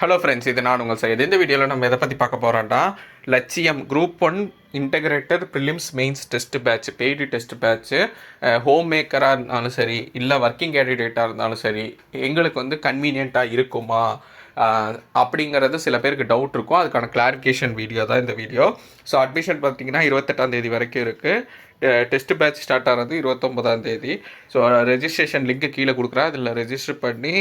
Hello friends இது நான் உங்கள் சையது. இந்த வீடியோவில் நம்ம எதை பற்றி பார்க்க போகிறோம்டா லட்சியம் group one integrator prelims mains test batch paid test batch home மேக்கராக இருந்தாலும் சரி இல்லை ஒர்க்கிங் கேண்டிடேட்டாக இருந்தாலும் சரி எங்களுக்கு வந்து கன்வீனியண்ட்டாக இருக்குமா? அப்படிங்கிறது சில பேருக்கு டவுட் இருக்கும். அதுக்கான கிளாரிஃபிகேஷன் வீடியோ தான் இந்த வீடியோ ஸோ அட்மிஷன் பார்த்தீங்கன்னா இருபத்தெட்டாம் தேதி வரைக்கும் இருக்குது டெஸ்ட் பேட்ச் ஸ்டார்ட் ஆகிறது இருபத்தொம்பதாம் தேதி. ஸோ ரெஜிஸ்ட்ரேஷன் லிங்க்கு கீழே கொடுக்குறேன். அதில் ரெஜிஸ்டர் பண்ணி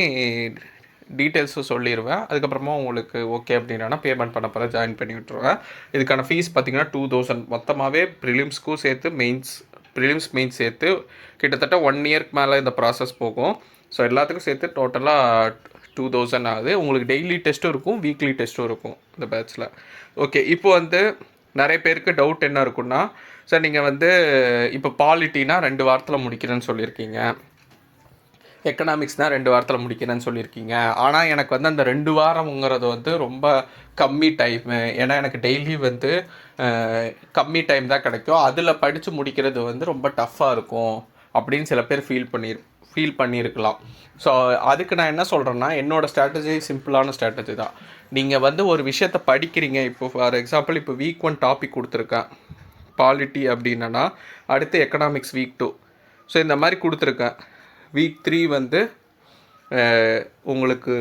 டீட்டெயில்ஸும் சொல்லிடுவேன் அதுக்கப்புறமா உங்களுக்கு ஓகே அப்படின்னா பேமெண்ட் பண்ண போகிற ஜாயின் பண்ணி விட்ருவேன் இதுக்கான ஃபீஸ் பார்த்தீங்கன்னா டூ தௌசண்ட் மொத்தமாகவே ப்ரிலிம்ஸ்க்கும் சேர்த்து மெயின்ஸ் ப்ரிலிம்ஸ் மெயின்ஸ் சேர்த்து கிட்டத்தட்ட ஒன் இயர்க்கு மேலே இந்த ப்ராசஸ் போகும். ஸோ எல்லாத்துக்கும் சேர்த்து டோட்டலாக டூ தௌசண்ட் ஆகுது. உங்களுக்கு டெய்லி டெஸ்ட்டும் இருக்கும் வீக்லி டெஸ்ட்டும் இருக்கும் இந்த பேட்ச்சில் ஓகே இப்போ வந்து நிறைய பேருக்கு டவுட் என்ன இருக்குன்னா சார் நீங்கள் வந்து இப்போ பாலிட்டினா ரெண்டு வாரத்தில் முடிக்கிறேன்னு சொல்லியிருக்கீங்க. எக்கனாமிக்ஸ் தான் ரெண்டு வாரத்தில் முடிக்கிறேன்னு சொல்லியிருக்கீங்க. ஆனால் எனக்கு வந்து அந்த ரெண்டு வாரம்ங்கிறது வந்து ரொம்ப கம்மி டைம் ஏன்னா எனக்கு டெய்லி வந்து கம்மி டைம் தான் கிடைக்கும். அதில் படித்து முடிக்கிறது வந்து ரொம்ப டஃப்பாக இருக்கும் அப்படின்னு சில பேர் ஃபீல் பண்ணி ஃபீல் பண்ணியிருக்கலாம் ஸோ அதுக்கு நான் என்ன சொல்கிறேன்னா என்னோடய ஸ்ட்ராட்டஜி சிம்பிளான ஸ்ட்ராட்டஜி தான். நீங்கள் வந்து ஒரு விஷயத்தை படிக்கிறீங்க. இப்போ ஃபார் எக்ஸாம்பிள் இப்போ வீக் ஒன் டாபிக் கொடுத்துருக்கேன். பாலிட்டி அப்படின்னா அடுத்து எக்கனாமிக்ஸ் வீக் டூ ஸோ இந்த மாதிரி கொடுத்துருக்கேன். வீக் த்ரீ வந்து உங்களுக்கு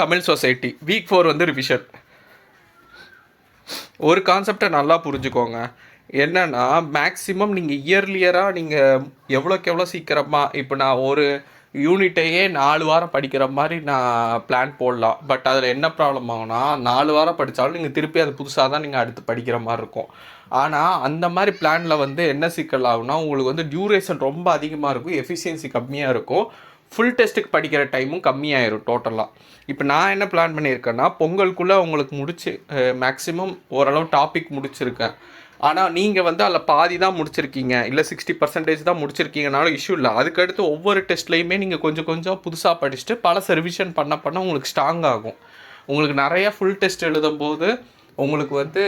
தமிழ் சொசைட்டி வீக் ஃபோர் வந்து ரிவிஷன் ஒரு கான்செப்டை நல்லா புரிஞ்சுக்கோங்க. என்னென்னா மேக்ஸிமம் நீங்கள் இயர்லியராக நீங்கள் எவ்வளோக்கு எவ்வளோ சீக்கிரமாக இப்போ நான் ஒரு யூனிட்டையே நாலு வாரம் படிக்கிற மாதிரி நான் பிளான் போடலாம். பட் அதில் என்ன ப்ராப்ளம் ஆகுனா நாலு வாரம் படித்தாலும் நீங்கள் திருப்பி அது புதுசாக தான் நீங்கள் அடுத்து படிக்கிற மாதிரி இருக்கும். ஆனால் அந்த மாதிரி பிளானில் வந்து என்ன சிக்கல் ஆகும்னா உங்களுக்கு வந்து டியூரேஷன் ரொம்ப அதிகமாக இருக்கும் எஃபிஷியன்சி கம்மியாக இருக்கும். ஃபுல் டெஸ்ட்டுக்கு படிக்கிற டைமும் கம்மியாயிரும் டோட்டலாக இப்போ நான் என்ன பிளான் பண்ணியிருக்கேன்னா பொங்கலுக்குள்ளே உங்களுக்கு முடிச்சு மேக்ஸிமம் ஓரளவு டாபிக் முடிச்சிருக்கேன். ஆனால் நீங்கள் வந்து அதில் பாதி தான் முடிச்சிருக்கீங்க. இல்லை சிக்ஸ்டி பர்சன்டேஜ் தான் முடிச்சிருக்கீங்கனாலும் இஷ்யூ இல்லை. அதுக்கடுத்து ஒவ்வொரு டெஸ்ட்லேயுமே நீங்கள் கொஞ்சம் கொஞ்சம் புதுசாக படிச்சுட்டு பல ரிவிஷன் பண்ண பண்ண உங்களுக்கு ஸ்ட்ராங் ஆகும். உங்களுக்கு நிறையா ஃபுல் டெஸ்ட் எழுதும் போது உங்களுக்கு வந்து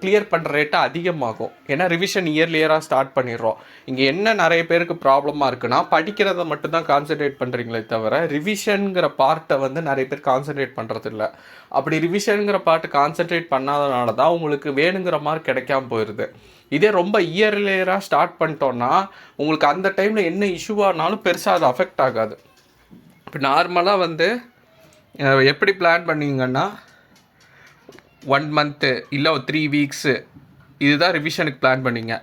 கிளியர் பண்ணுற ரேட்டு அதிகமாகும். ஏன்னா ரிவிஷன் இயர்லியராக ஸ்டார்ட் பண்ணிடுறோம். இங்கே என்ன நிறைய பேருக்கு ப்ராப்ளமாக இருக்குன்னா படிக்கிறத மட்டும்தான் கான்சென்ட்ரேட் பண்ணுறீங்களே தவிர ரிவிஷனுங்கிற பார்ட்டை வந்து நிறைய பேர் கான்சென்ட்ரேட் பண்ணுறதில்ல அப்படி ரிவிஷனுங்கிற பார்ட்டு கான்சென்ட்ரேட் பண்ணாதனால தான் உங்களுக்கு வேணுங்கிற மாதிரி கிடைக்காம போயிடுது இதே ரொம்ப இயர்லியராக ஸ்டார்ட் பண்ணிட்டோன்னா உங்களுக்கு அந்த டைமில் என்ன இஷ்யூவானாலும் பெருசாக அது அஃபெக்ட் ஆகாது. இப்போ நார்மலாக வந்து எப்படி பிளான் பண்ணிங்கன்னா ஒன் மந்த்து இல்லை ஒரு த்ரீ வீக்ஸு இதுதான் ரிவிஷனுக்கு பிளான் பண்ணிங்க.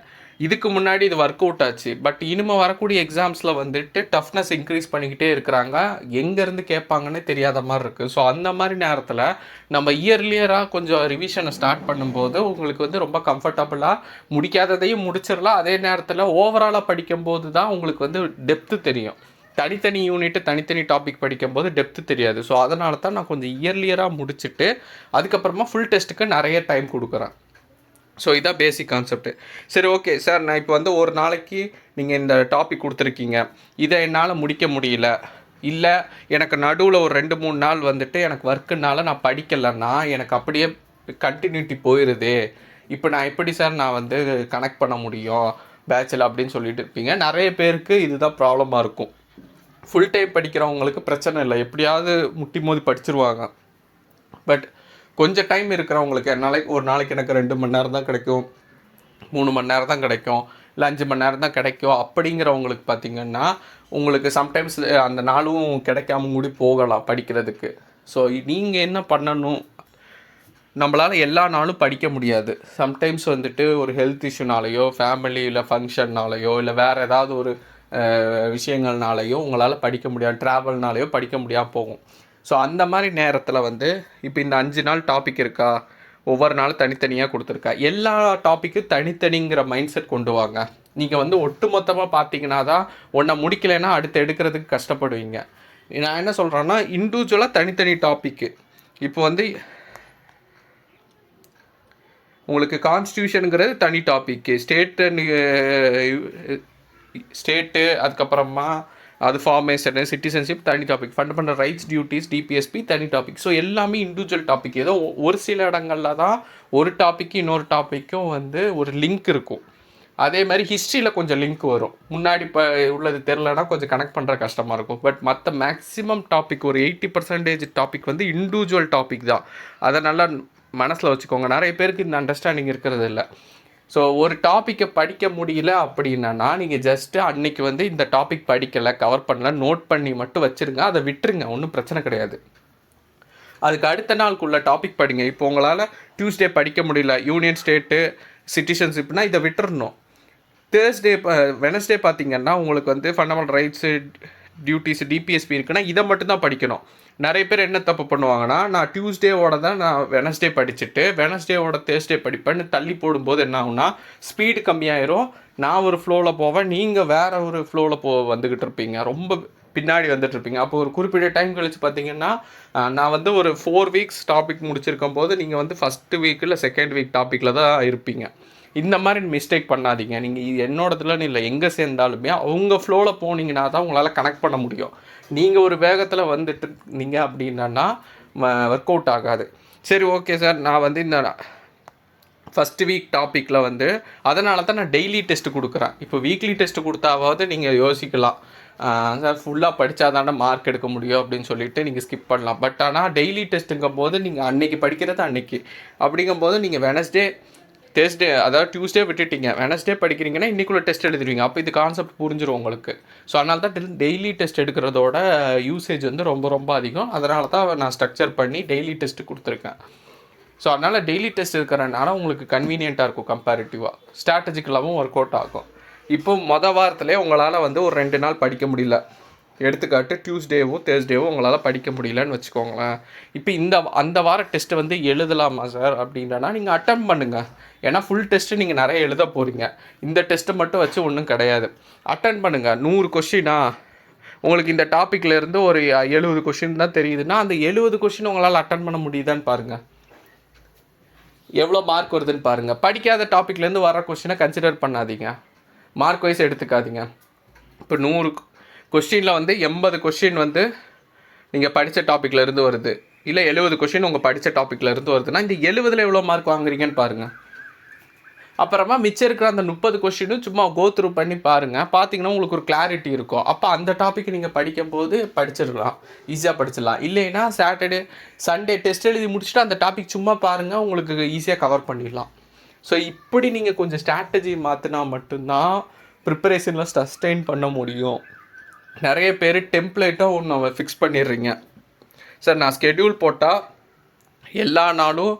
இதுக்கு முன்னாடி இது ஒர்க் அவுட் ஆச்சு. பட் இனிமே வரக்கூடிய எக்ஸாம்ஸில் வந்துட்டு டஃப்னஸ் இன்க்ரீஸ் பண்ணிக்கிட்டே இருக்கிறாங்க. எங்கேருந்து கேட்பாங்கன்னு தெரியாத மாதிரி இருக்குது ஸோ அந்த மாதிரி நேரத்தில் நம்ம இயர்லியராக கொஞ்சம் ரிவிஷனை ஸ்டார்ட் பண்ணும்போது உங்களுக்கு வந்து ரொம்ப கம்ஃபர்டபுளாக முடிக்காததையும் முடிச்சிடலாம் அதே நேரத்தில் ஓவராலாக படிக்கும்போது தான் உங்களுக்கு வந்து டெப்த்து தெரியும். தனித்தனி யூனிட்டு தனித்தனி டாபிக் படிக்கும்போது டெப்த்து தெரியாது. ஸோ அதனால தான் நான் கொஞ்சம் இயர்லியராக முடிச்சுட்டு அதுக்கப்புறமா ஃபுல் டெஸ்ட்டுக்கு நிறைய டைம் கொடுக்குறேன். ஸோ இதான் பேசிக் கான்செப்ட் சரி ஓகே சார் நான் இப்போ வந்து ஒரு நாளைக்கு நீங்கள் இந்த டாபிக் கொடுத்துருக்கீங்க. இதை என்னால் முடிக்க முடியல. இல்லை எனக்கு நடுவில் ஒரு ரெண்டு மூணு நாள் வந்துட்டு எனக்கு ஒர்க்குனால நான் படிக்கலைன்னா எனக்கு அப்படியே கண்டினியூட்டி போயிடுது இப்போ நான் எப்படி சார் நான் வந்து கனெக்ட் பண்ண முடியும்? பேச்சில் அப்படின்னு சொல்லிட்டு இருப்பீங்க. நிறைய பேருக்கு இதுதான் ப்ராப்ளமாக இருக்கும். ஃபுல் டைம் படிக்கிறவங்களுக்கு பிரச்சனை இல்லை. எப்படியாவது முட்டி மோதி படிச்சிருவாங்க. பட் கொஞ்சம் டைம் இருக்கிறவங்களுக்கு நாளைக்கு ஒரு நாளைக்கு எனக்கு ரெண்டு மணி நேரம் தான் கிடைக்கும். மூணு மணி நேரம் தான் கிடைக்கும். இல்லை அஞ்சு மணி நேரம் தான் கிடைக்கும். அப்படிங்கிறவங்களுக்கு பார்த்திங்கன்னா உங்களுக்கு சம்டைம்ஸ் அந்த நாளும் கிடைக்காம கூடி போகலாம் படிக்கிறதுக்கு. ஸோ நீங்கள் என்ன பண்ணணும்? நம்மளால் எல்லா நாளும் படிக்க முடியாது. சம்டைம்ஸ் வந்துட்டு ஒரு ஹெல்த் இஷ்யூனாலேயோ இல்லை ஃபங்க்ஷன்னாலேயோ இல்லை வேறு ஏதாவது ஒரு விஷயங்கள்னாலேயோ உங்களால் படிக்க முடியாது ட்ராவல்னாலேயோ படிக்க முடியாமல் போகும். ஸோ அந்த மாதிரி நேரத்தில் வந்து இப்போ இந்த அஞ்சு நாள் டாபிக் இருக்கா? ஒவ்வொரு நாளும் தனித்தனியாக கொடுத்துருக்கா? எல்லா டாப்பிக்கும் தனித்தனிங்கிற மைண்ட் செட் கொண்டு வாங்க. நீங்கள் வந்து ஒட்டுமொத்தமாக பார்த்தீங்கன்னா தான் ஒன்றை முடிக்கலைன்னா அடுத்து எடுக்கிறதுக்கு கஷ்டப்படுவீங்க. நான் என்ன சொல்கிறேன்னா இண்டிவிஜுவலாக தனித்தனி டாப்பிக்கு இப்போ வந்து உங்களுக்கு கான்ஸ்டியூஷனுங்கிறது தனி டாப்பிக்கு ஸ்டேட்டு ஸ்டேட்டு அதுக்கப்புறமா அது ஃபார்மேஷனு சிட்டிசன்ஷிப் தனி topic fundamental rights duties DPSP தனி டாபிக் ஸோ எல்லாமே இண்டிவிஜுவல் டாபிக் ஏதோ ஒரு சில இடங்களில் தான் ஒரு டாப்பிக்கு இன்னொரு டாப்பிக்கும் வந்து ஒரு லிங்க் இருக்கும். அதே மாதிரி ஹிஸ்ட்ரியில் கொஞ்சம் லிங்க் வரும். முன்னாடி இப்போ உள்ளது தெரிலனா கொஞ்சம் கனெக்ட் பண்ணுற கஷ்டமாக இருக்கும். பட் மற்ற மேக்ஸிமம் டாபிக் ஒரு எயிட்டி பர்சன்டேஜ் டாபிக் வந்து இண்டிவிஜுவல் டாபிக் தான். அதை நல்லா மனசில் வச்சுக்கோங்க. நிறைய பேருக்கு இந்த அண்டர்ஸ்டாண்டிங் இருக்கிறது இல்லை. ஸோ ஒரு டாப்பிக்கை படிக்க முடியல அப்படின்னா நீங்கள் ஜஸ்ட்டு அன்னைக்கு வந்து இந்த டாபிக் படிக்கலை கவர் பண்ணல நோட் பண்ணி மட்டும் வச்சுருங்க. அதை விட்டுருங்க. ஒன்றும் பிரச்சனை கிடையாது. அதுக்கு அடுத்த நாளுக்குள்ள டாபிக் படிங்க. இப்போ உங்களால் டியூஸ்டே படிக்க முடியல. யூனியன் ஸ்டேட்டு சிட்டிசன்ஷிப்னா இதை விட்டுறணும். தேர்ஸ்டே வெனஸ்டே பார்த்தீங்கன்னா உங்களுக்கு வந்து ஃபண்டமெண்டல் ரைட்ஸு டியூட்டிஸ் டிபிஎஸ்பி இருக்குன்னா இதை மட்டும்தான் படிக்கணும். நிறைய பேர் என்ன தப்பு பண்ணுவாங்கன்னா நான் டியூஸ்டேவோட தான் நான் வெனஸ்டே படிச்சுட்டு வெனஸ்டேவோட தேர்ஸ்டே படிப்பேன்னு தள்ளி போடும்போது என்ன ஆகும்னா ஸ்பீடு கம்மியாயிரும். நான் ஒரு ஃப்ளோவில் போவேன். நீங்கள் வேற ஒரு ஃப்ளோவில் போ வந்துக்கிட்டு இருப்பீங்க. ரொம்ப பின்னாடி வந்துட்டு இருப்பீங்க. அப்போ ஒரு குறிப்பிட்ட டைம் கழிச்சு பார்த்தீங்கன்னா நான் வந்து ஒரு ஃபோர் வீக்ஸ் டாபிக் முடிச்சிருக்கும் போது நீங்கள் வந்து ஃபஸ்ட்டு வீக் இல்லை செகண்ட் வீக் டாப்பிக்கில் தான் இருப்பீங்க. இந்த மாதிரி மிஸ்டேக் பண்ணாதீங்க. நீங்கள் என்னோடதுலன்னு இல்லை. எங்கே சேர்ந்தாலுமே அவங்க ஃப்ளோவில் போனீங்கன்னா தான் உங்களால் கனெக்ட் பண்ண முடியும். நீங்கள் ஒரு வேகத்தில் வந்துட்டு இருந்தீங்க அப்படின்னா ஒர்க் அவுட் ஆகாது. சரி ஓகே சார் நான் வந்து இந்த ஃபஸ்ட்டு வீக் டாப்பிக்கில் வந்து அதனால தான் நான் டெய்லி டெஸ்ட்டு கொடுக்குறேன். இப்போ வீக்லி டெஸ்ட்டு கொடுத்தாவது நீங்கள் யோசிக்கலாம். சார் ஃபுல்லாக படித்தா தானே மார்க் எடுக்க முடியும் அப்படின்னு சொல்லிட்டு நீங்கள் ஸ்கிப் பண்ணலாம். பட் ஆனால் டெய்லி டெஸ்ட்டுங்கும் போது நீங்கள் அன்னைக்கு படிக்கிறது அன்னைக்கு. அப்படிங்கும்போது நீங்கள் வெனஸ்டே தேர்ஸ்டே அதாவது டியூஸ்டே விட்டுட்டீங்க. வெனஸ்டே படிக்கிறீங்கன்னா இன்றைக்குள்ள டெஸ்ட் எழுதிடுவீங்க. அப்போ இது கான்செப்ட் புரிஞ்சிடும் உங்களுக்கு. ஸோ அதனால தான் டெய்லி டெஸ்ட் எடுக்கிறதோட யூசேஜ் வந்து ரொம்ப ரொம்ப அதிகம். அதனால தான் நான் ஸ்ட்ரக்சர் பண்ணி டெய்லி டெஸ்ட் கொடுத்துருக்கேன். ஸோ அதனால் டெய்லி டெஸ்ட் இருக்கிறனால உங்களுக்கு கன்வீனியண்ட்டாக இருக்கும் கம்பேரிட்டிவாக ஸ்ட்ராட்டஜிக்கலாகவும் ஒர்க் அவுட் ஆகும். இப்போ மொதல் வாரத்திலே உங்களால் வந்து ஒரு ரெண்டு நாள் படிக்க முடியல. எடுத்துக்காட்டு டியூஸ்டேவோ தேர்ஸ்டேவோ உங்களால் படிக்க முடியலன்னு வச்சுக்கோங்களேன். இப்போ இந்த அந்த வார டெஸ்ட்டை வந்து எழுதலாமா சார் அப்படின்னா நீங்கள் அட்டம் பண்ணுங்கள் ஏன்னா ஃபுல் டெஸ்ட்டு நீங்கள் நிறைய எழுத போகிறீங்க இந்த டெஸ்ட்டை மட்டும் வச்சு ஒன்றும் கிடையாது. அட்டன் பண்ணுங்கள் நூறு கொஷினா உங்களுக்கு இந்த டாப்பிக்லேருந்து ஒரு எழுபது கொஷின் தான் தெரியுதுன்னா அந்த எழுபது கொஷின் உங்களால் அட்டன் பண்ண முடியுதான்னு பாருங்கள் எவ்வளோ மார்க் வருதுன்னு பாருங்கள் படிக்காத டாப்பிக்லேருந்து வர கொஷினை கன்சிடர் பண்ணாதீங்க. மார்க் வைஸ் எடுத்துக்காதீங்க. இப்போ நூறு கொஸ்டினில் வந்து எண்பது கொஷின் வந்து நீங்கள் படித்த டாப்பிக்கில் இருந்து வருது. இல்லை எழுபது கொஷின் உங்கள் படித்த டாப்பிக்கில் இருந்து வருதுன்னா இந்த எழுபதில் எவ்வளோ மார்க் வாங்குறீங்கன்னு பாருங்கள் அப்புறமா மிச்சம் இருக்கிற அந்த முப்பது கொஷினும் சும்மா கோத்ரூ பண்ணி பாருங்கள் பார்த்தீங்கன்னா உங்களுக்கு ஒரு கிளாரிட்டி இருக்கும். அப்போ அந்த டாபிக் நீங்கள் படிக்கும்போது படிச்சிடலாம். ஈஸியாக படிச்சிடலாம். இல்லைன்னா சாட்டர்டே சண்டே டெஸ்ட் எழுதி முடிச்சுட்டு அந்த டாபிக் சும்மா பாருங்கள் உங்களுக்கு ஈஸியாக கவர் பண்ணிடலாம். ஸோ இப்படி நீங்கள் கொஞ்சம் ஸ்ட்ராட்டஜி மாற்றினா மட்டும்தான் ப்ரிப்பரேஷனில் சஸ்டெயின் பண்ண முடியும். நிறைய பேர் டெம்ப்ளேட்டாக ஒன்று ஃபிக்ஸ் பண்ணிடுறீங்க. சார் நான் ஸ்கெடியூல் போட்டால் எல்லா நாளும்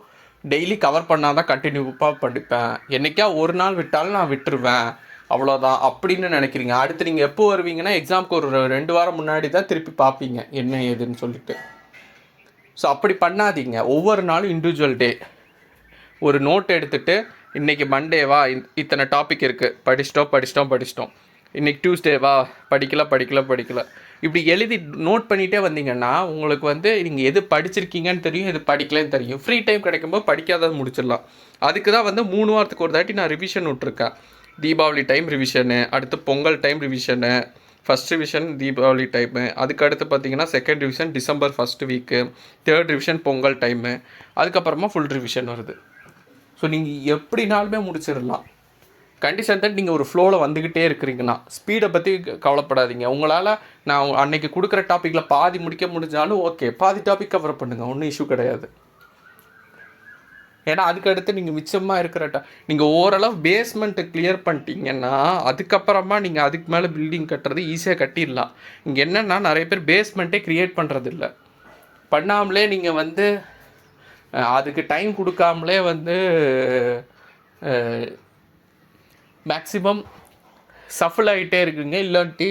டெய்லி கவர் பண்ணால் தான் கண்டினியூவாக படிப்பேன். என்னைக்கா ஒரு நாள் விட்டாலும் நான் விட்டுருவேன். அவ்வளோதான் அப்படின்னு நினைக்கிறீங்க. அடுத்து நீங்கள் எப்போ வருவீங்கன்னா எக்ஸாமுக்கு ஒரு ரெண்டு வாரம் முன்னாடி தான் திருப்பி பார்ப்பீங்க. என்ன ஏதுன்னு சொல்லிட்டு. ஸோ அப்படி பண்ணாதீங்க. ஒவ்வொரு நாளும் இண்டிவிஜுவல் டே ஒரு நோட் எடுத்துகிட்டு இன்றைக்கி மண்டேவா இத்தனை டாபிக் இருக்குது படிச்சிட்டோம் படிச்சிட்டோம் படிச்சிட்டோம். இன்னைக்கு டியூஸ்டேவா படிக்கல படிக்கல படிக்கல. இப்படி எழுதி நோட் பண்ணிகிட்டே வந்தீங்கன்னா உங்களுக்கு வந்து நீங்கள் எது படிச்சிருக்கீங்கன்னு தெரியும் எது படிக்கலன்னு தெரியும். ஃப்ரீ டைம் கிடைக்கும்போது படிக்காதது முடிச்சிடலாம். அதுக்கு தான் வந்து மூணு வாரத்துக்கு ஒரு தாட்டி நான் ரிவிஷன் விட்ருக்கேன் தீபாவளி டைம் ரிவிஷனு அடுத்து Pongal time revision first revision Deepavali time அதுக்கு அடுத்து பார்த்தீங்கன்னா second revision December first week third revision Pongal time அதுக்கப்புறமா ஃபுல் ரிவிஷன் வருது. ஸோ நீங்கள் எப்படினாலுமே முடிச்சிடலாம். கண்டிஷன் தான் நீங்கள் ஒரு ஃப்ளோவில் வந்துக்கிட்டே இருக்கிறீங்கன்னா ஸ்பீடை பற்றி கவலைப்படாதீங்க. உங்களால் நான் அன்னைக்கு கொடுக்குற டாப்பிக்கில் பாதி முடிக்க முடிஞ்சாலும் ஓகே பாதி டாபிக் கவர் பண்ணுங்கள் ஒன்றும் இஷ்யூ கிடையாது. ஏன்னா அதுக்கு அடுத்து நீங்கள் மிச்சமாக இருக்கிற டா நீங்கள் ஓரளவு பேஸ்மெண்ட்டை கிளியர் பண்ணிட்டீங்கன்னா அதுக்கப்புறமா நீங்கள் அதுக்கு மேலே பில்டிங் கட்டுறது ஈஸியாக கட்டிடலாம். இங்கே என்னென்னா நிறைய பேர் பேஸ்மெண்ட்டே க்ரியேட் பண்ணுறதில்ல பண்ணாமலே நீங்கள் வந்து அதுக்கு டைம் கொடுக்காமலே வந்து மேக்ஸிமம் சஃபல் ஆகிட்டே இருக்கிறீங்க இல்லாட்டி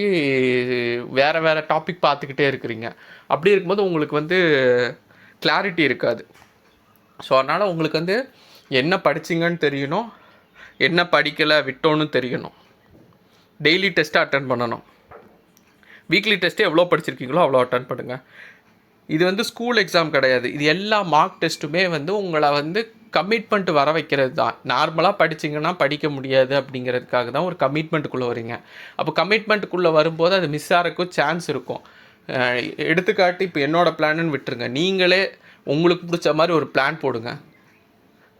வேறு வேறு டாபிக் பார்த்துக்கிட்டே இருக்கிறீங்க. அப்படி இருக்கும்போது உங்களுக்கு வந்து கிளாரிட்டி இருக்காது. ஸோ அதனால் உங்களுக்கு வந்து என்ன படிச்சிங்கன்னு தெரியணும். என்ன படிக்கலை விட்டோன்னு தெரியணும். டெய்லி டெஸ்ட்டை அட்டன் பண்ணணும். வீக்லி டெஸ்ட்டு எவ்வளோ படிச்சிருக்கீங்களோ அவ்வளோ அட்டன் பண்ணுங்கள் இது வந்து ஸ்கூல் எக்ஸாம் கிடையாது. இது எல்லா மார்க் டெஸ்ட்டுமே வந்து உங்களை வந்து கமிட்மெண்ட் வர வைக்கிறது தான். நார்மலாக படிச்சிங்கன்னா படிக்க முடியாது அப்படிங்கிறதுக்காக தான் ஒரு கமிட்மெண்ட்டுக்குள்ளே வரீங்க அப்போ கமிட்மெண்ட்டுக்குள்ளே வரும்போது அது மிஸ் ஆகிறக்கும் சான்ஸ் இருக்கும். எடுத்துக்காட்டு இப்போ என்னோடய பிளான்னு விட்டுருங்க. நீங்களே உங்களுக்கு பிடிச்ச மாதிரி ஒரு பிளான் போடுங்க.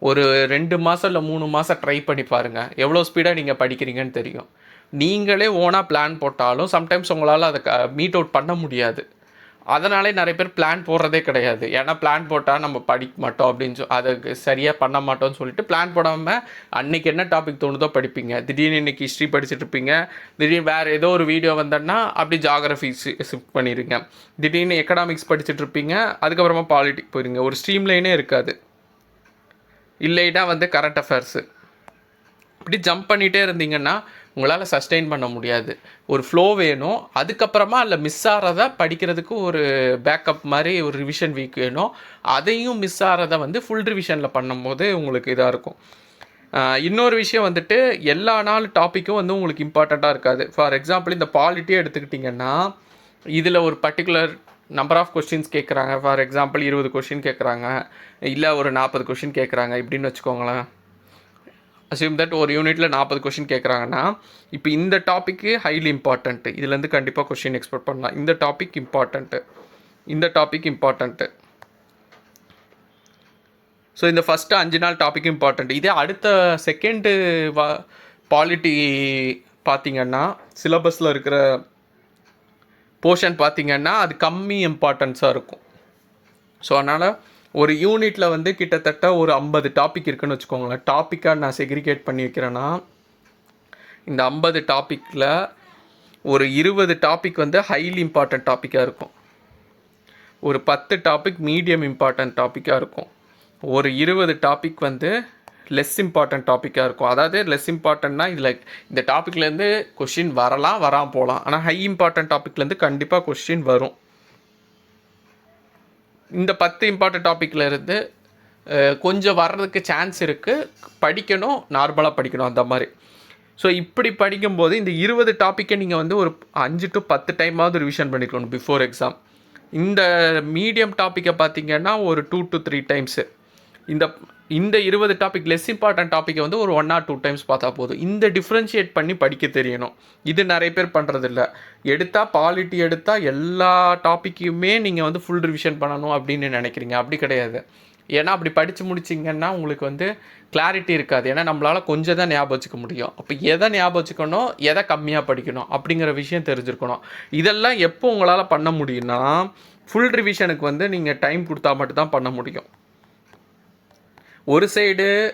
ஒரு ரெண்டு மாதம் இல்லை மூணு மாதம் ட்ரை பண்ணி பாருங்கள் எவ்வளோ ஸ்பீடாக நீங்கள் படிக்கிறீங்கன்னு தெரியும். நீங்களே ஓனாக பிளான் போட்டாலும் சம்டைம்ஸ் உங்களால் அதை மீட் அவுட் பண்ண முடியாது. அதனாலே நிறைய பேர் பிளான் போடுறதே கிடையாது. ஏன்னா பிளான் போட்டால் நம்ம படிக்க மாட்டோம் அப்படின்னு சொல் அதுக்கு சரியாக பண்ண மாட்டோம்னு சொல்லிட்டு பிளான் போடாமல் அன்றைக்கி என்ன டாபிக் தோணுதோ படிப்பீங்க. திடீர்னு இன்னைக்கு ஹிஸ்ட்ரி படிச்சுட்டு இருப்பீங்க. திடீர்னு வேறு ஏதோ ஒரு வீடியோ வந்தோன்னா அப்படி ஜாகிரஃபி ஷிஃப்ட் பண்ணிடுங்க திடீர்னு எக்கனாமிக்ஸ் படிச்சுட்டு இருப்பீங்க. அதுக்கப்புறமா பாலிட்டிக் போயிருங்க. ஒரு ஸ்ட்ரீம் லைனே இருக்காது. இல்லைன்னா வந்து கரண்ட் அஃபேர்ஸு இப்படி ஜம்ப் பண்ணிகிட்டே இருந்தீங்கன்னா உங்களால் சஸ்டெயின் பண்ண முடியாது. ஒரு ஃப்ளோ வேணும். அதுக்கப்புறமா அதில் மிஸ் ஆகிறத படிக்கிறதுக்கு ஒரு பேக்கப் மாதிரி ஒரு ரிவிஷன் வீக் வேணும். அதையும் மிஸ் ஆகிறத வந்து ஃபுல் ரிவிஷனில் பண்ணும்போது உங்களுக்கு இதாக இருக்கும். இன்னொரு விஷயம் வந்துட்டு எல்லா நாள் டாப்பிக்கும் வந்து உங்களுக்கு இம்பார்ட்டண்ட்டாக இருக்காது. ஃபார் எக்ஸாம்பிள் இந்த பாலிட்டியே எடுத்துக்கிட்டிங்கன்னா இதில் ஒரு பர்டிகுலர் நம்பர் ஆஃப் கொஸ்டின்ஸ் கேட்குறாங்க ஃபார் எக்ஸாம்பிள் இருபது கொஸ்டின் கேட்குறாங்க இல்லை ஒரு நாற்பது கொஷின் கேட்குறாங்க இப்படின்னு வச்சுக்கோங்களேன். அசியூம் தட் ஒரு யூனிட்டில் நாற்பது கொஷின் கேட்குறாங்கன்னா இப்போ இந்த டாப்பிக்கு ஹைலி இம்பார்ட்டண்ட்டு இதுலேருந்து கண்டிப்பாக கொஷின் எக்ஸ்பெக்ட் பண்ணலாம். இந்த டாபிக் இம்பார்ட்டண்ட்டு இந்த டாபிக் இம்பார்ட்டண்ட்டு ஸோ இந்த ஃபஸ்ட்டு அஞ்சு நாள் டாபிக் இம்பார்ட்டண்ட் இதே அடுத்த செகண்டு வா பாலிட்டி பார்த்தீங்கன்னா சிலபஸில் இருக்கிற போர்ஷன் பார்த்தீங்கன்னா அது கம்மி இம்பார்ட்டன்ஸாக இருக்கும். ஸோ அதனால் ஒரு யூனிட்டில் வந்து கிட்டத்தட்ட ஒரு ஐம்பது டாபிக் இருக்குன்னு வச்சுக்கோங்களேன். டாப்பிக்காக நான் செக்ரிகேட் பண்ணி வைக்கிறேன்னா இந்த ஐம்பது டாப்பிக்கில் ஒரு இருபது டாபிக் வந்து ஹைலி இம்பார்ட்டன்ட் டாப்பிக்காக இருக்கும். ஒரு பத்து டாபிக் மீடியம் இம்பார்ட்டன்ட் டாப்பிக்காக இருக்கும். ஒரு இருபது டாபிக் வந்து லெஸ் இம்பார்ட்டன்ட் டாப்பிக்காக இருக்கும். அதாவது லெஸ் இம்பார்ட்டன்ட்னா இதில் இந்த டாப்பிக்லேருந்து கொஷின் வரலாம் வராமல் போகலாம். ஆனால் ஹை இம்பார்ட்டன்ட் டாப்பிக்லேருந்து கண்டிப்பாக கொஷின் வரும். இந்த பத்து இம்பார்ட்டன்ட் டாப்பிக்கில் இருந்து கொஞ்சம் வர்றதுக்கு சான்ஸ் இருக்குது படிக்கணும் நார்மலாக படிக்கணும் அந்த மாதிரி. ஸோ இப்படி படிக்கும்போது இந்த இருபது டாப்பிக்கை நீங்கள் வந்து ஒரு அஞ்சு டு பத்து டைமாவது ரிவிஷன் பண்ணிக்கணும் பிஃபோர் எக்ஸாம் இந்த மீடியம் டாப்பிக்கை பார்த்தீங்கன்னா ஒரு டூ டு த்ரீ டைம்ஸு இந்த இந்த இருபது டாபிக் லெஸ் இம்பார்ட்டன்ட் டாப்பிக்கை வந்து ஒரு ஒன் ஆர் டூ டைம்ஸ் பார்த்தா போதும். இந்த டிஃப்ரென்ஷியேட் பண்ணி படிக்க தெரியணும். இது நிறைய பேர் பண்ணுறதில்ல எடுத்தால் பாலிட்டி எடுத்தால் எல்லா டாப்பிக்கையுமே நீங்கள் வந்து ஃபுல் ரிவிஷன் பண்ணணும் அப்படின்னு நினைக்கிறீங்க. அப்படி கிடையாது. ஏன்னா அப்படி படித்து முடிச்சிங்கன்னா உங்களுக்கு வந்து கிளாரிட்டி இருக்காது. ஏன்னா நம்மளால் கொஞ்சம் தான் ஞாபகம் வச்சுக்க முடியும். அப்போ எதை ஞாபகம் வச்சுக்கணும்? எதை கம்மியாக படிக்கணும்? அப்படிங்கிற விஷயம் தெரிஞ்சிருக்கணும். இதெல்லாம் எப்போ உங்களால் பண்ண முடியும்னா ஃபுல் ரிவிஷனுக்கு வந்து நீங்கள் டைம் கொடுத்தா மட்டும்தான் பண்ண முடியும். ஒரு சைடு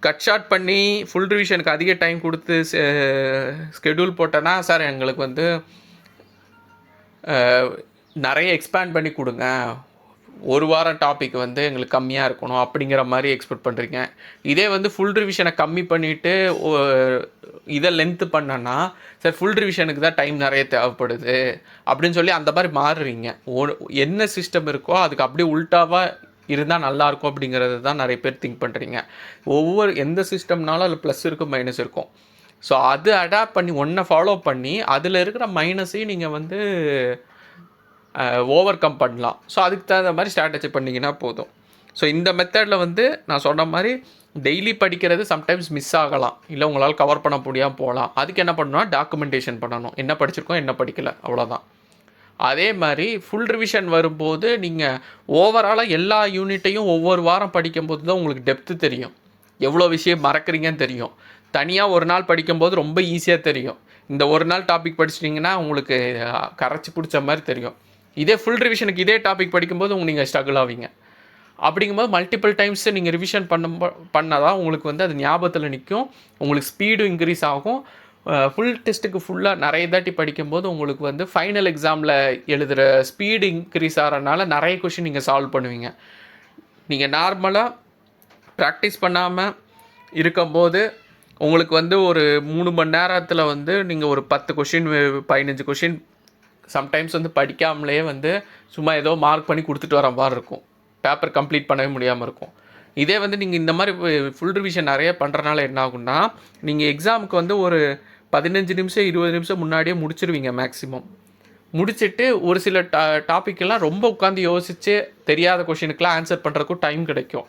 கட் ஷார்ட் பண்ணி ஃபுல் ரிவிஷனுக்கு அதிக டைம் கொடுத்து ஸ்கெடியூல் போட்டேன்னா சார் எங்களுக்கு வந்து நிறைய எக்ஸ்பேண்ட் பண்ணி கொடுங்க. ஒரு வாரம் டாபிக் வந்து எங்களுக்கு கம்மியாக இருக்கணும் அப்படிங்கிற மாதிரி எக்ஸ்பெக்ட் பண்ணுறீங்க இதே வந்து ஃபுல் ரிவிஷனை கம்மி பண்ணிவிட்டு இதை லென்த்து பண்ணனா சார் ஃபுல் ரிவிஷனுக்கு தான் டைம் நிறைய தேவைப்படுது. அப்படின்னு சொல்லி அந்த மாதிரி மாறுறீங்க. ஒரு- என்ன சிஸ்டம் இருக்கோ அதுக்கு அப்படியே உல்ட்டாவாக இருந்தால் நல்லாயிருக்கும் அப்படிங்கிறது தான் நிறைய பேர் திங்க் பண்ணுறீங்க ஒவ்வொரு எந்த சிஸ்டம்னாலும் அதில் ப்ளஸ் இருக்கும் மைனஸ் இருக்கும். ஸோ அது அடாப்ட் பண்ணி ஒன்றை ஃபாலோ பண்ணி அதில் இருக்கிற மைனஸையும் நீங்கள் வந்து ஓவர் கம் பண்ணலாம். ஸோ அதுக்கு தகுந்த மாதிரி ஸ்ட்ராட்டஜி பண்ணிங்கன்னா போதும். ஸோ இந்த மெத்தடில் வந்து நான் சொன்ன மாதிரி டெய்லி படிக்கிறது சம்டைம்ஸ் மிஸ் ஆகலாம். இல்லை உங்களால் கவர் பண்ண முடியாமல் போகலாம். அதுக்கு என்ன பண்ணணும்னா டாக்குமெண்டேஷன் பண்ணணும். என்ன படிச்சிருக்கோம் என்ன படிக்கலை. அவ்வளோதான் அதே மாதிரி ஃபுல் ரிவிஷன் வரும்போது நீங்கள் ஓவராலாக எல்லா யூனிட்டையும் ஒவ்வொரு வாரம் படிக்கும்போது தான் உங்களுக்கு டெப்த்து தெரியும். எவ்வளோ விஷயம் மறக்கிறீங்கன்னு தெரியும். தனியாக ஒரு நாள் படிக்கும்போது ரொம்ப ஈஸியாக தெரியும். இந்த ஒரு நாள் டாபிக் படிச்சிட்டிங்கன்னா உங்களுக்கு கரைச்சி பிடிச்ச மாதிரி தெரியும். இதே ஃபுல் ரிவிஷனுக்கு இதே டாபிக் படிக்கும்போது உங்களுக்கு நீங்கள் ஸ்ட்ரகிள் ஆவீங்க. அப்படிங்கும்போது மல்டிபிள் டைம்ஸ் நீங்கள் ரிவிஷன் பண்ணும்போ பண்ணால் தான் உங்களுக்கு வந்து அது ஞாபகத்தில் நிற்கும் உங்களுக்கு ஸ்பீடும் இன்க்ரீஸ் ஆகும். ஃபுல் டெஸ்ட்டுக்கு ஃபுல்லாக நிறைய தாட்டி படிக்கும்போது உங்களுக்கு வந்து ஃபைனல் எக்ஸாமில் எழுதுகிற ஸ்பீடு இன்க்ரீஸ் ஆகிறனால நிறைய கொஷின் நீங்கள் சால்வ் பண்ணுவீங்க. நீங்கள் நார்மலாக ப்ராக்டிஸ் பண்ணாமல் இருக்கும்போது உங்களுக்கு வந்து ஒரு மூணு மணி நேரத்தில் வந்து நீங்கள் ஒரு பத்து கொஷின் பதினஞ்சு கொஷின் சம்டைம்ஸ் வந்து படிக்காமலே வந்து சும்மா ஏதோ மார்க் பண்ணி கொடுத்துட்டு வர மாதிரி இருக்கும். பேப்பர் கம்ப்ளீட் பண்ணவே முடியாமல் இருக்கும். இதே வந்து நீங்கள் இந்த மாதிரி ஃபுல் ரிவிஷன் நிறைய பண்ணுறனால என்ன ஆகும்னா நீங்கள் எக்ஸாமுக்கு வந்து ஒரு பதினஞ்சு நிமிஷம் இருபது நிமிஷம் முன்னாடியே முடிச்சிருவீங்க மேக்ஸிமம் முடிச்சுட்டு ஒரு சில டா டாப்பிக்கெல்லாம் ரொம்ப உட்காந்து யோசிச்சு தெரியாத கொஷினுக்கெலாம் ஆன்சர் பண்ணுறதுக்கும் டைம் கிடைக்கும்.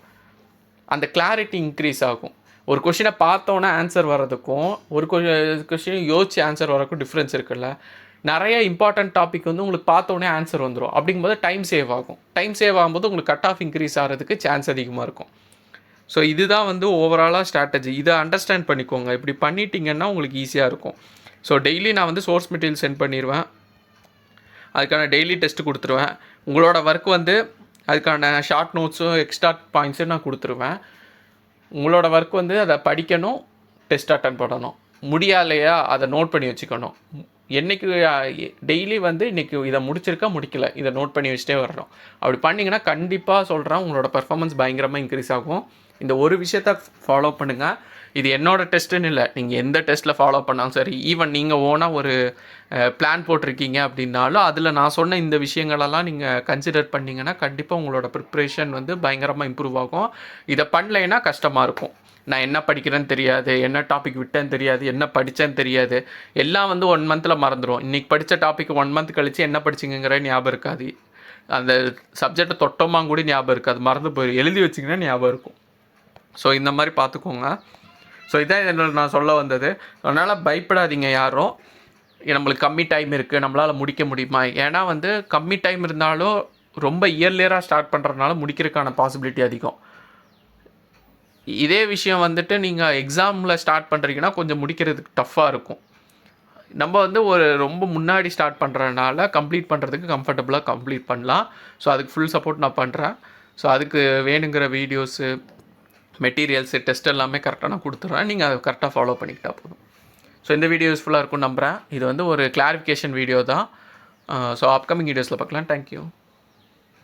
அந்த கிளாரிட்டி இன்க்ரீஸ் ஆகும். ஒரு கொஷினை பார்த்தோன்னே ஆன்சர் வர்றதுக்கும் ஒரு கொஷின் யோசிச்சு ஆன்சர் வர்றதுக்கும் டிஃப்ரென்ஸ் இருக்குல்ல. நிறைய இம்பார்ட்டன்ட் டாபிக் வந்து உங்களுக்கு பார்த்தோன்னே ஆன்சர் வந்துடும் அப்படிங்கும்போது டைம் சேவ் ஆகும். டைம் சேவ் ஆகும்போது உங்களுக்கு கட் ஆஃப் இன்க்ரீஸ் ஆகிறதுக்கு சான்ஸ் அதிகமாக இருக்கும். ஸோ இதுதான் வந்து ஓவராலாக ஸ்ட்ராட்டஜி இதை அண்டர்ஸ்டாண்ட் பண்ணிக்கோங்க. இப்படி பண்ணிட்டீங்கன்னா உங்களுக்கு ஈஸியாக இருக்கும். ஸோ டெய்லி நான் வந்து சோர்ஸ் மெட்டீரியல் சென்ட் பண்ணிடுவேன் அதுக்கான டெய்லி டெஸ்ட் கொடுத்துருவேன். உங்களோட ஒர்க் வந்து அதுக்கான ஷார்ட் நோட்ஸும் எக்ஸ்ட்ரா பாயிண்ட்ஸும் நான் கொடுத்துருவேன். உங்களோட ஒர்க் வந்து அதை படிக்கணும் டெஸ்ட் அட்டன் பண்ணணும். முடியலையா அதை நோட் பண்ணி வச்சுக்கணும். என்னைக்கு டெய்லி வந்து இன்றைக்கி இதை முடிச்சிருக்கா முடிக்கல. இதை நோட் பண்ணி வச்சுட்டே வரணும். அப்படி பண்ணிங்கன்னா கண்டிப்பாக சொல்கிறேன் உங்களோட பர்ஃபாமன்ஸ் பயங்கரமாக இன்க்ரீஸ் ஆகும். இந்த ஒரு விஷயத்த ஃபாலோ பண்ணுங்கள் இது என்னோட டெஸ்ட்டுன்னு இல்லை. நீங்கள் எந்த டெஸ்ட்டில் ஃபாலோ பண்ணாலும் சரி ஈவன் நீங்கள் ஓனாக ஒரு பிளான் போட்டிருக்கீங்க அப்படின்னாலும் அதில் நான் சொன்ன இந்த விஷயங்களெல்லாம் நீங்கள் கன்சிடர் பண்ணிங்கன்னா கண்டிப்பாக உங்களோட ப்ரிப்ரேஷன் வந்து பயங்கரமாக இம்ப்ரூவ் ஆகும். இதை பண்ணலைன்னா கஷ்டமாக இருக்கும். நான் என்ன படிக்கிறேன்னு தெரியாது என்ன டாபிக் விட்டேன்னு தெரியாது என்ன படித்தேன்னு தெரியாது. எல்லாம் வந்து ஒன் மந்தில் மறந்துடும் இன்றைக்கி படித்த டாபிக் ஒன் மந்த் கழித்து என்ன படிச்சிங்கிற ஞாபகம் இருக்காது. அந்த சப்ஜெக்டை தொட்டோமா கூட ஞாபகம் இருக்காது. மறந்து போய் எழுதி வச்சிங்கன்னா ஞாபகம் இருக்கும். ஸோ இந்த மாதிரி பார்த்துக்கோங்க. ஸோ இதான் என்னோட நான் சொல்ல வந்தது. அதனால் பயப்படாதீங்க யாரும். நம்மளுக்கு கம்மி டைம் இருக்குது நம்மளால் முடிக்க முடியுமா? ஏன்னா வந்து கம்மி டைம் இருந்தாலும் ரொம்ப இயர்லியராக ஸ்டார்ட் பண்ணுறதுனால முடிக்கிறதுக்கான பாசிபிலிட்டி அதிகம். இதே விஷயம் வந்துட்டு நீங்கள் எக்ஸாமில் ஸ்டார்ட் பண்ணுறீங்கன்னா கொஞ்சம் முடிக்கிறதுக்கு டஃப்பாக இருக்கும். நம்ம வந்து ஒரு ரொம்ப முன்னாடி ஸ்டார்ட் பண்ணுறதுனால கம்ப்ளீட் பண்ணுறதுக்கு கம்ஃபர்டபுளாக கம்ப்ளீட் பண்ணலாம். ஸோ அதுக்கு ஃபுல் சப்போர்ட் நான் பண்ணுறேன் ஸோ அதுக்கு வேணுங்கிற வீடியோஸு மெட்டீரியல்ஸு டெஸ்ட் எல்லாமே கரெக்டாக நான் கொடுத்துட்றேன் நீங்கள் அதை கரெக்டாக ஃபாலோ பண்ணிக்கிட்டா போதும். ஸோ இந்த வீடியோ யூஸ்ஃபுல்லாக இருக்கும் நம்புகிறேன் இது வந்து ஒரு கிளாரிஃபிகேஷன் வீடியோ தான். ஸோ அப்கமிங் வீடியோஸில் பார்க்கலாம். Thank you